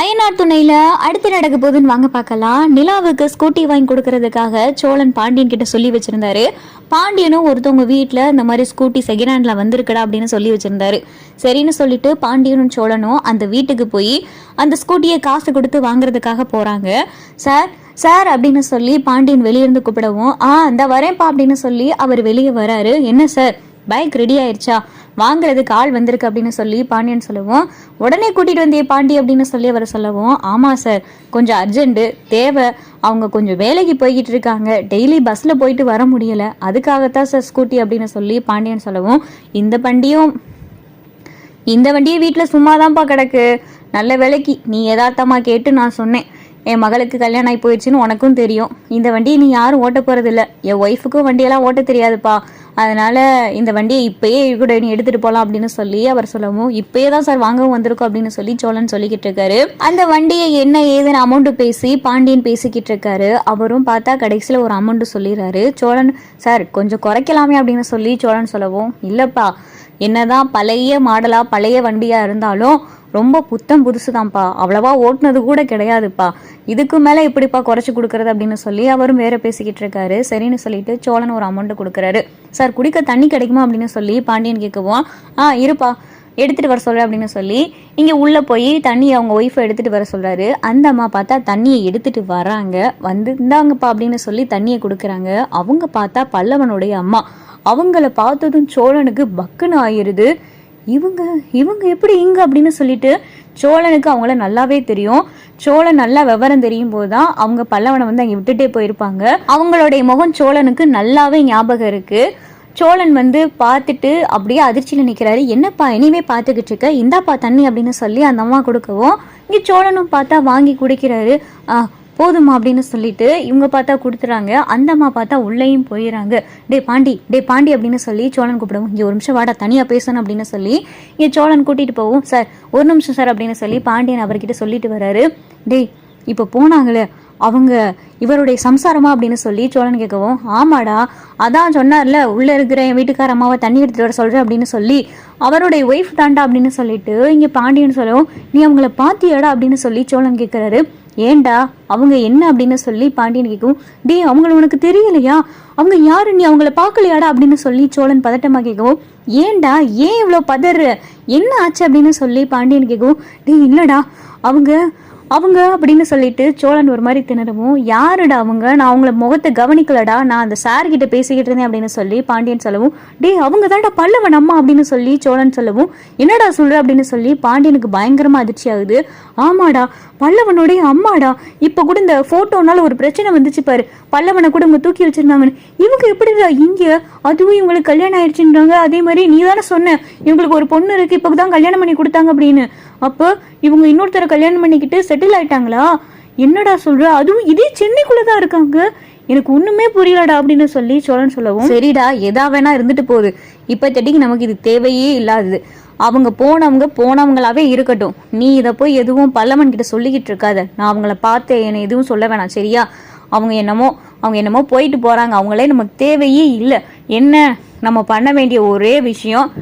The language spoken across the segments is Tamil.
அயனார் துணையில அடுத்து நடக்க போகுதுன்னு வாங்க பார்க்கலாம். நிலாவுக்கு ஸ்கூட்டி வாங்கி கொடுக்கறதுக்காக சோழன் பாண்டியன் கிட்ட சொல்லி வச்சிருந்தாரு. பாண்டியனும் ஒருத்தவங்க வீட்டில் இந்த மாதிரி ஸ்கூட்டி செகண்ட் ஹேண்ட்ல வந்திருக்குடா அப்படின்னு சொல்லி வச்சிருந்தாரு. சரின்னு சொல்லிட்டு பாண்டியனும் சோழனும் அந்த வீட்டுக்கு போய் அந்த ஸ்கூட்டியை காசு கொடுத்து வாங்குறதுக்காக போறாங்க. சார் சார் அப்படின்னு சொல்லி பாண்டியன் வெளியிருந்து கூப்பிடவும் ஆ அந்த வரேன்ப்பா அப்படின்னு சொல்லி அவர் வெளியே வராரு. என்ன சார்? பைக் ரெடி ஆயிடுச்சா வாங்குறதுக்கு ஆள் வந்திருக்கு அப்படின்னு சொல்லி பாண்டியன் சொல்லவும். உடனே கூட்டிட்டு வந்தே பாண்டி அப்படின்னு சொல்லி அவர் சொல்லவும் ஆமா சார் கொஞ்சம் அர்ஜென்ட்டு தேவை. அவங்க கொஞ்சம் வேலைக்கு போய்கிட்டு இருக்காங்க. டெய்லி பஸ்ல போயிட்டு வர முடியல. அதுக்காகத்தான் சார் ஸ்கூட்டி அப்படின்னு சொல்லி பாண்டியன் சொல்லவும் இந்த வண்டியும் இந்த வண்டியும் வீட்டில் சும்மாதான்ப்பா கிடக்கு. நல்ல வேலைக்கு நீ யதார்த்தமாக கேட்டு நான் சொன்னேன். என் மகளுக்கு கல்யாணம் ஆகி போயிடுச்சுன்னு உனக்கும் தெரியும். இந்த வண்டியை நீ யாரும் ஓட்ட போகிறதில்ல என் ஒய்ஃபுக்கும் வண்டியெல்லாம் ஓட்ட தெரியாதுப்பா. அதனால் இந்த வண்டியை இப்பயே கூட நீ எடுத்துகிட்டு போகலாம் அப்படின்னு சொல்லி அவர் சொல்லவும் இப்பயே தான் சார் வாங்கவும் வந்திருக்கோம் அப்படின்னு சொல்லி சோழன் சொல்லிக்கிட்டு இருக்காரு. அந்த வண்டியை என்ன ஏதுன்னு அமௌண்ட் பேசி பாண்டியன் பேசிக்கிட்டு இருக்காரு. அவரும் பார்த்தா கடைசியில் ஒரு அமௌண்ட் சொல்லிடுறாரு. சோழன் சார் கொஞ்சம் குறைக்கலாமே அப்படின்னு சொல்லி சோழன் சொல்லவும் இல்லைப்பா என்னதான் பழைய மாடலாக பழைய வண்டியாக இருந்தாலும் ரொம்ப புத்தம் புதுசு தான்ப்பா அவ்வளவா ஓட்டுனது கூட கிடையாதுப்பா. இதுக்கு மேல எப்படிப்பா குறைச்சி கொடுக்கறது அப்படின்னு சொல்லி அவரும் வேற பேசிக்கிட்டு இருக்காரு. சரின்னு சொல்லிட்டு சோழன் ஒரு அமௌண்ட் கொடுக்குறாரு. சார் குடிக்க தண்ணி கிடைக்குமா? அப்படின்னு சொல்லி பாண்டியன் கேட்கவும் ஆ இருப்பா. எடுத்துட்டு வர சொல்ற அப்படின்னு சொல்லி இங்க உள்ள போய் தண்ணி அவங்க ஒய்ஃபை எடுத்துட்டு வர சொல்றாரு. அந்த அம்மா பார்த்தா தண்ணியை எடுத்துட்டு வராங்க. வந்து இந்தாங்கப்பா அப்படின்னு சொல்லி தண்ணியை கொடுக்குறாங்க. அவங்க பார்த்தா பல்லவனுடைய அம்மா. அவங்கள பார்த்ததும் சோழனுக்கு பக்குன்னு ஆயிருது. இவங்க இவங்க எப்படி இங்கே அப்படின்னு சொல்லிட்டு சோழனுக்கு அவங்கள நல்லாவே தெரியும். சோழன் நல்லா விவரம் தெரியும் போது தான் அவங்க பல்லவனை வந்து அங்கே விட்டுட்டே போயிருப்பாங்க. அவங்களுடைய முகம் சோழனுக்கு நல்லாவே ஞாபகம் இருக்குது சோழன் வந்து பார்த்துட்டு அப்படியே அதிர்ச்சியில் நிற்கிறாரு என்னப்பா இனிமே பார்த்துக்கிட்டு இருக்க? இந்தாப்பா தண்ணி அப்படின்னு சொல்லி அந்த அம்மா கொடுக்கவும் இங்கே சோழனும் பார்த்தா வாங்கி குடிக்கிறாரு. ஆ போதுமா அப்படின்னு சொல்லிட்டு இவங்க பார்த்தா கொடுத்துறாங்க. அந்த அம்மா பார்த்தா உள்ளேயும் போயிடறாங்க டே பாண்டி டே பாண்டி அப்படின்னு சொல்லி சோழன் கூப்பிடுவோம் இங்கே ஒரு நிமிஷம் வாடா தனியாக பேசணும் அப்படின்னு சொல்லி இங்கே சோழன் கூட்டிகிட்டு போவோம். சார் ஒரு நிமிஷம் சார் அப்படின்னு சொல்லி பாண்டியன் அவர்கிட்ட சொல்லிட்டு வர்றாரு டேய் இப்போ போனாங்களே அவங்க இவருடைய சம்சாரமா அப்படின்னு சொல்லி சோழன் கேட்கவும் ஆமாடா அதான் சொன்னார்ல உள்ள இருக்கிற என் வீட்டுக்கார அம்மாவை தண்ணி எடுத்துட்டு வர சொல்கிறேன் அப்படின்னு சொல்லி அவருடைய ஒய்ஃப் தாண்டா அப்படின்னு சொல்லிட்டு இங்க பாண்டியன் சொல்லவும் நீ அவங்கள பாத்தியாடா அப்படின்னு சொல்லி சோழன் கேட்கிறாரு. ஏன்டா அவங்க என்ன அப்படின்னு சொல்லி பாண்டியன் கேட்கவும் டேய் அவங்கள உனக்கு தெரியலையா? அவங்க யாரு? நீ அவங்கள பார்க்கலையாடா? அப்படின்னு சொல்லி சோழன் பதட்டமா கேட்கவும் ஏன்டா ஏன் இவ்வளோ பதறு? என்ன ஆச்சு? அப்படின்னு சொல்லி பாண்டியன் கேட்கவும் டேய் இல்லடா. அவங்க அவங்க அப்படின்னு சொல்லிட்டு சோழன் ஒரு மாதிரி திணறவும் யாருடா அவங்க? நான் அவங்கள முகத்தை கவனிக்கலடா. நான் அந்த சார் கிட்ட பேசிக்கிட்டு இருந்தேன் அப்படின்னு சொல்லி பாண்டியன் சொல்லவும் டேய் அவங்க தான்டா பல்லவன் அம்மா அப்படின்னு சொல்லி சோழன் சொல்லவும் என்னடா சொல்ற? அப்படின்னு சொல்லி பாண்டியனுக்கு பயங்கரமா அதிர்ச்சி ஆகுது. ஆமாடா பல்லவனுடைய அம்மாடா. இப்ப கூட இந்த போட்டோனால ஒரு பிரச்சனை வந்துச்சு பாரு. பல்லவனை கூட இவங்க தூக்கி வச்சிருந்தாங்கன்னு. இவங்க எப்படிடா இங்க? அதுவும் இவங்களுக்கு கல்யாணம் ஆயிடுச்சுன்றாங்க. அதே மாதிரி நீ தானே சொன்ன. இவங்களுக்கு ஒரு பொண்ணு இருக்கு. இப்பதான் கல்யாணம் பண்ணி கொடுத்தாங்க அப்படின்னு. அப்போ இவங்க இன்னொருத்தரை கல்யாணம் பண்ணிக்கிட்டு செட்டில் ஆயிட்டாங்களா? என்னடா சொல்ற? அதுவும் இதே சென்னைக்குள்ள தான் இருக்காங்க. எனக்கு ஒண்ணுமே புரியலடா அப்படின்னு சொல்லி சோழன் சொல்லவும் சரிடா எதா வேணா இருந்துட்டு போகுது. இப்போதைக்கு நமக்கு இது தேவையே இல்லாதது. அவங்க போனவங்க போனவங்களாவே இருக்கட்டும். நீ இதை போய் எதுவும் பல்லவன் கிட்ட சொல்லிக்கிட்டு இருக்காத. நான் அவங்கள பார்த்து என்னை எதுவும் சொல்ல வேணாம் சரியா? அவங்க என்னமோ அவங்க என்னமோ போயிட்டு போறாங்க. அவங்களே நமக்கு தேவையே இல்லை. என்ன? நம்ம பண்ண வேண்டிய ஒரே விஷயம்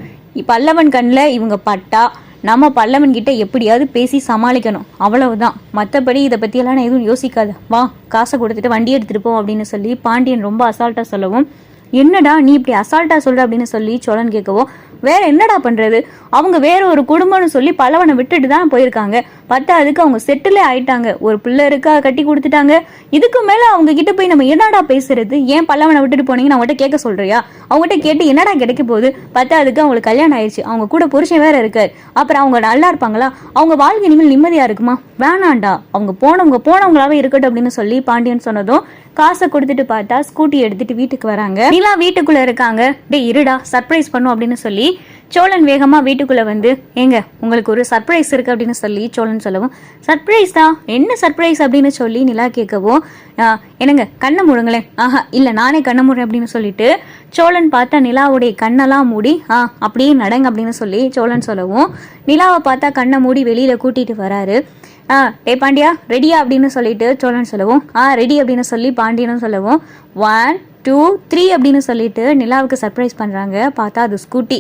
பல்லவன் கண்ணில் இவங்க பட்டா நம்ம பல்லவன் கிட்ட எப்படியாவது பேசி சமாளிக்கணும். அவ்வளவுதான். மற்றபடி இதை பற்றியெல்லாம் நான் எதுவும் யோசிக்காது. வா காசை கொடுத்துட்டு வண்டி எடுத்துகிட்டு போ அப்படின்னு சொல்லி பாண்டியன் ரொம்ப அசால்ட்டாக சொல்லவும் என்னடா நீ இப்படி அசால்ட்டா சொல்ற? அப்படின்னு சொல்லி சோழன் கேட்கவும் வேற என்னடா பண்றது? அவங்க வேற ஒரு குடும்பம்னு சொல்லி பல்லவனை விட்டுட்டு தான் போயிருக்காங்க. பத்தாவதுக்கு அவங்க செட்டிலே ஆயிட்டாங்க. ஒரு பிள்ளை இருக்கா கட்டி கொடுத்துட்டாங்க. இதுக்கு மேல அவங்க கிட்ட போய் நம்ம என்னடா பேசுறது? ஏன் பல்லவனை விட்டுட்டு போனீங்கன்னு அவங்ககிட்ட கேட்க சொல்றியா? அவங்ககிட்ட கேட்டு என்னடா கிடைக்க போகுது? பார்த்தா அதுக்கு அவங்களுக்கு கல்யாணம் ஆயிடுச்சு. அவங்க கூட புருஷன் வேற இருக்காரு. அப்புறம் அவங்க நல்லா இருப்பாங்களா? அவங்க வாழ்க்கை இனிமேல் நிம்மதியா இருக்குமா? வேணாண்டா. அவங்க போனவங்க போனவங்களாவே இருக்கட்டும் அப்படின்னு சொல்லி பாண்டியன் சொன்னதும் காசை கொடுத்துட்டு பார்த்தா ஸ்கூட்டி எடுத்துட்டு வீட்டுக்கு வராங்க. நிலா வீட்டுக்குள்ள இருக்காங்க. டேய் இருடா சர்ப்ரைஸ் பண்ணும் அப்படின்னு சொல்லி சோழன் வேகமாக வீட்டுக்குள்ளே வந்து ஏங்க உங்களுக்கு ஒரு சர்ப்ரைஸ் இருக்குது அப்படின்னு சொல்லி சோழன் சொல்லவும் சர்ப்ரைஸ் தான் என்ன சர்ப்ரைஸ் அப்படின்னு சொல்லி நிலா கேட்கவும் "ஆ, என்னங்க கண்ணை மூடுங்களேன். ஆஹா இல்லை நானே கண்ணை மூடுறேன் அப்படின்னு சொல்லிட்டு சோழன் பார்த்தா நிலாவுடைய கண்ணெல்லாம் மூடி ஆ அப்படியே நடங்க அப்படின்னு சொல்லி சோழன் சொல்லவும் நிலாவை பார்த்தா கண்ணை மூடி வெளியில் கூட்டிகிட்டு வராரு. ஆ டே பாண்டியா ரெடியா அப்படின்னு சொல்லிட்டு சோழன் சொல்லவும் ஆ ரெடி அப்படின்னு சொல்லி பாண்டியனும் சொல்லவும் ஒன் டூ த்ரீ அப்படின்னு சொல்லிட்டு நிலாவுக்கு சர்ப்ரைஸ் பண்ணுறாங்க பார்த்தா அது ஸ்கூட்டி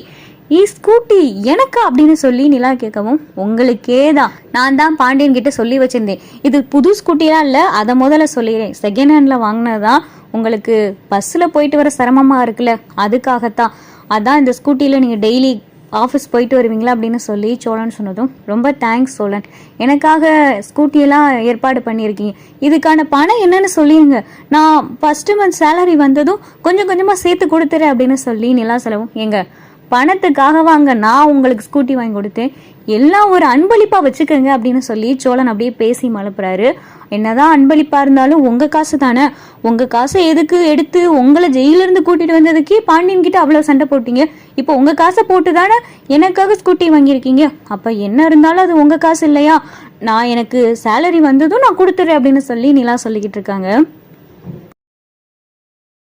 ஈ ஸ்கூட்டி எனக்கா அப்படின்னு சொல்லி நிலா கேட்கவும் உங்களுக்கே தான். நான் தான் பாண்டியன் கிட்ட சொல்லி வச்சிருந்தேன். இது புது ஸ்கூட்டிலாம் இல்லை? அதை முதல்ல சொல்லிடுறேன் செகண்ட் ஹேண்டில் வாங்கினதான் உங்களுக்கு பஸ்ஸில் போயிட்டு வர சிரமமாக இருக்குல்ல? அதுக்காகத்தான். அதான் இந்த ஸ்கூட்டியில் நீங்கள் டெய்லி ஆஃபீஸ் போயிட்டு வருவீங்களா? அப்படின்னு சொல்லி சோழன் சொன்னதும் ரொம்ப தேங்க்ஸ் சோழன். எனக்காக ஸ்கூட்டியெல்லாம் ஏற்பாடு பண்ணியிருக்கீங்க. இதுக்கான பணம் என்னன்னு சொல்லிடுங்க நான் ஃபஸ்ட்டு மந்த் சேலரி வந்ததும் கொஞ்சம் கொஞ்சமாக சேர்த்து கொடுத்துறேன் அப்படின்னு சொல்லி நிலா செலவும் எங்கள் பணத்துக்காக வாங்க நான் உங்களுக்கு ஸ்கூட்டி வாங்கி கொடுத்தேன். எல்லாம் ஒரு அன்பளிப்பா வச்சுக்கோங்க அப்படின்னு சொல்லி சோழன் அப்படியே பேசி மலப்புறாரு. என்னதான் அன்பளிப்பா இருந்தாலும் உங்க காசு தானே? உங்க காசை எதுக்கு எடுத்து உங்களை ஜெயிலிருந்து கூட்டிகிட்டு கூட்டிட்டு வந்ததுக்கே பாண்டியன் கிட்ட அவ்வளவு சண்டை போட்டீங்க? இப்போ உங்க காசை போட்டு தானே எனக்காக ஸ்கூட்டி வாங்கியிருக்கீங்க? அப்ப என்ன இருந்தாலும் அது உங்க காசு இல்லையா? நான் எனக்கு சேலரி வந்ததும் நான் கொடுத்துறேன் அப்படின்னு சொல்லி நிலா சொல்லிக்கிட்டு இருக்காங்க.